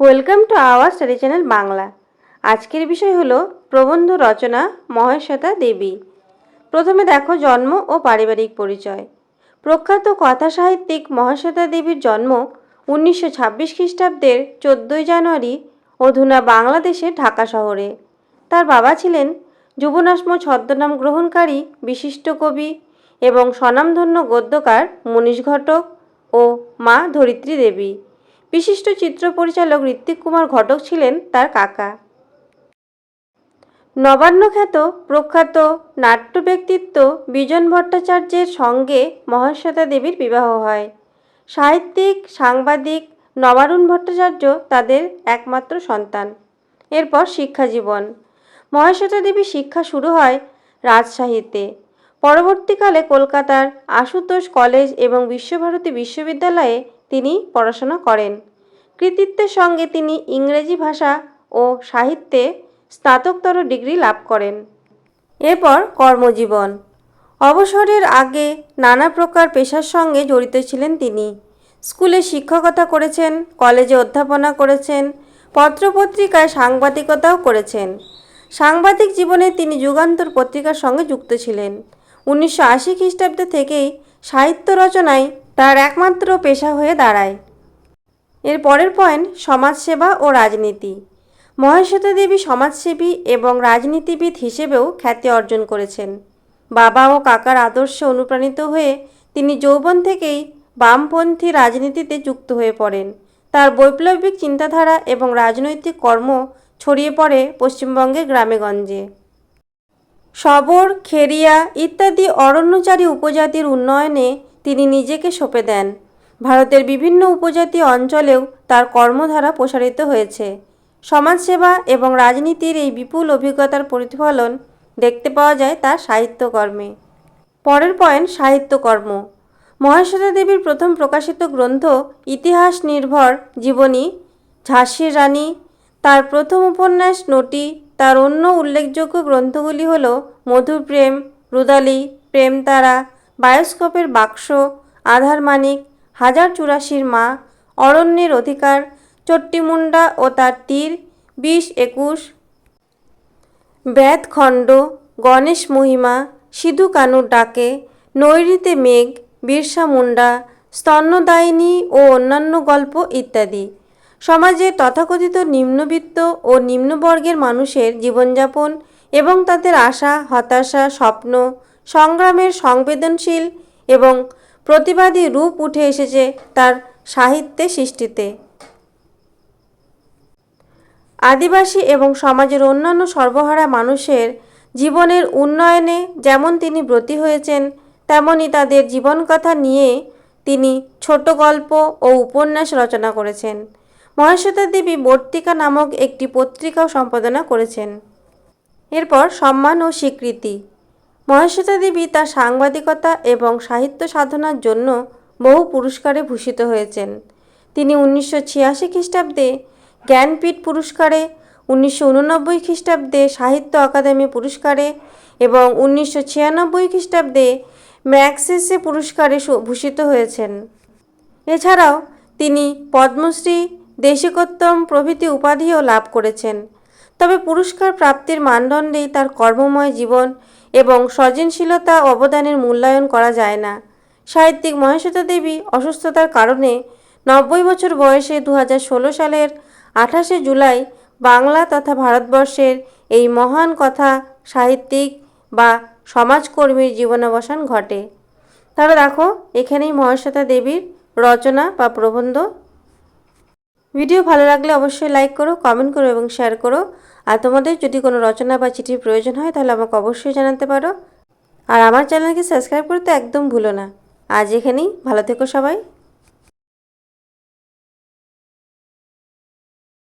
Welcome to our study channel Bangla আজকের বিষয় হলো প্রবন্ধ রচনা মহেশ্বতা দেবী। প্রথমে দেখো জন্ম ও পারিবারিক পরিচয়। প্রখ্যাত কথা সাহিত্যিক মহেশ্বতা দেবীর জন্ম উনিশশো ছাব্বিশ খ্রিস্টাব্দের চোদ্দোই জানুয়ারি অধুনা বাংলাদেশের ঢাকা শহরে। তার বাবা ছিলেন যুবনাশ্ম ছদ্মনাম গ্রহণকারী বিশিষ্ট কবি এবং স্বনামধন্য গদ্যকার মনীষ ঘটক ও মা ধরিত্রী দেবী। বিশিষ্ট চিত্র পরিচালক ঋত্বিক কুমার ঘটক ছিলেন তার কাকা। নবান্ন খ্যাত প্রখ্যাত নাট্য ব্যক্তিত্ব বিজন ভট্টাচার্যের সঙ্গে মহাশ্বেতা দেবীর বিবাহ হয়। সাহিত্যিক, সাংবাদিক নবারুণ ভট্টাচার্য তাদের একমাত্র সন্তান। এরপর শিক্ষা জীবন। মহাশ্বেতা দেবীর শিক্ষা শুরু হয় রাজশাহীতে। পরবর্তীকালে কলকাতার আশুতোষ কলেজ এবং বিশ্বভারতী বিশ্ববিদ্যালয়ে তিনি পড়াশোনা করেন। কৃতিত্বের সঙ্গে তিনি ইংরেজি ভাষা ও সাহিত্যে স্নাতকোত্তর ডিগ্রি লাভ করেন। এরপর কর্মজীবন। অবসরের আগে নানা প্রকার পেশার সঙ্গে জড়িত ছিলেন তিনি। স্কুলে শিক্ষকতা করেছেন, কলেজে অধ্যাপনা করেছেন, পত্রপত্রিকায় সাংবাদিকতাও করেছেন। সাংবাদিক জীবনে তিনি যুগান্তর পত্রিকার সঙ্গে যুক্ত ছিলেন। উনিশশো আশি খ্রিস্টাব্দ থেকেই সাহিত্য রচনায় তার একমাত্র পেশা হয়ে দাঁড়ায়। এর পরের পয়েন্ট, সমাজসেবা ও রাজনীতি। মহেশ্বতা দেবী সমাজসেবী এবং রাজনীতিবিদ হিসেবেও খ্যাতি অর্জন করেছেন। বাবা ও কাকার আদর্শে অনুপ্রাণিত হয়ে তিনি যৌবন থেকেই বামপন্থী রাজনীতিতে যুক্ত হয়ে পড়েন। তার বৈপ্লবিক চিন্তাধারা এবং রাজনৈতিক কর্ম ছড়িয়ে পড়ে পশ্চিমবঙ্গের গ্রামেগঞ্জে সবর, খেরিয়া ইত্যাদি অরণ্যচারী উপজাতির উন্নয়নে তিনি নিজেকে সঁপে দেন। ভারতের বিভিন্ন উপজাতি অঞ্চলেও তার কর্মধারা প্রসারিত হয়েছে। সমাজসেবা এবং রাজনীতির এই বিপুল অভিজ্ঞতার প্রতিফলন দেখতে পাওয়া যায় তার সাহিত্যকর্মে। পরের পয়েন্ট, সাহিত্যকর্ম। মহেশ্বতা দেবীর প্রথম প্রকাশিত গ্রন্থ ইতিহাস নির্ভর জীবনী, ঝাঁসির রানী। তার প্রথম উপন্যাস নটি, তার অন্য উল্লেখযোগ্য গ্রন্থগুলি হল মধুর প্রেম, রুদালি, প্রেমতারা বায়োস্কোপের বাক্স, আধার মানিক, হাজার চুরাশির মা, অরণ্যের অধিকার, চট্টিমুন্ডা ও তার তীর, বিশ একুশ। ব্যাধখণ্ড গণেশ মহিমা, সিধু কানুর ডাকে নৈরিতে মেঘ, বিরসা মুন্ডা, স্তন্যদায়িনী ও অন্যান্য গল্প ইত্যাদি। সমাজে তথাকথিত নিম্নবিত্ত ও নিম্নবর্গের মানুষের জীবনযাপন এবং তাদের আশা, হতাশা, স্বপ্ন সংগ্রামের সংবেদনশীল এবং প্রতিবাদী রূপ উঠে এসেছে তার সাহিত্যে সৃষ্টিতে। আদিবাসী এবং সমাজের অন্যান্য সর্বহারা মানুষের জীবনের উন্নয়নে যেমন তিনি ব্রতী হয়েছেন, তেমনি তাদের জীবনকথা নিয়ে তিনি ছোট গল্প ও উপন্যাস রচনা করেছেন। মহেশ্বতা দেবী বর্তিকা নামক একটি পত্রিকাও সম্পাদনা করেছেন। এরপর সম্মান ও স্বীকৃতি। মহেশ্বতা দেবী তার সাংবাদিকতা এবং সাহিত্য সাধনার জন্য বহু পুরস্কারে ভূষিত হয়েছেন। তিনি উনিশশো ছিয়াশি খ্রিস্টাব্দে জ্ঞানপীঠ পুরস্কারে, উনিশশো উননব্বই খ্রিস্টাব্দে সাহিত্য অকাদেমি পুরস্কারে এবং উনিশশো ছিয়ানব্বই খ্রিস্টাব্দে ম্যাক্সেসে পুরস্কারে ভূষিত হয়েছেন। এছাড়াও তিনি পদ্মশ্রী, দেশিকোত্তম প্রভৃতি উপাধিও লাভ করেছেন। তবে পুরস্কার প্রাপ্তির মানদণ্ডেই তার কর্মময় জীবন এবং সৃজনশীলতা অবদানের মূল্যায়ন করা যায় না। সাহিত্যিক মহেশ্বতা দেবী অসুস্থতার কারণে নব্বই বছর বয়সে দু সালের আঠাশে জুলাই বাংলা তথা ভারতবর্ষের এই মহান কথা সাহিত্যিক বা সমাজকর্মীর জীবনাবসান ঘটে। তাহলে দেখো, এখানেই মহেশ্বতা দেবীর রচনা বা প্রবন্ধ ভিডিও ভালো লাগলে অবশ্যই লাইক করো কমেন্ট করো এবং শেয়ার করো। আর তোমাদের যদি কোনো রচনা বা চিঠির প্রয়োজন হয়, তাহলে আমাকে অবশ্যই জানাতে পারো। আর আমার চ্যানেলকে সাবস্ক্রাইব করতে একদম ভুলো না। আজ এখানেই, ভালো থেকো সবাই।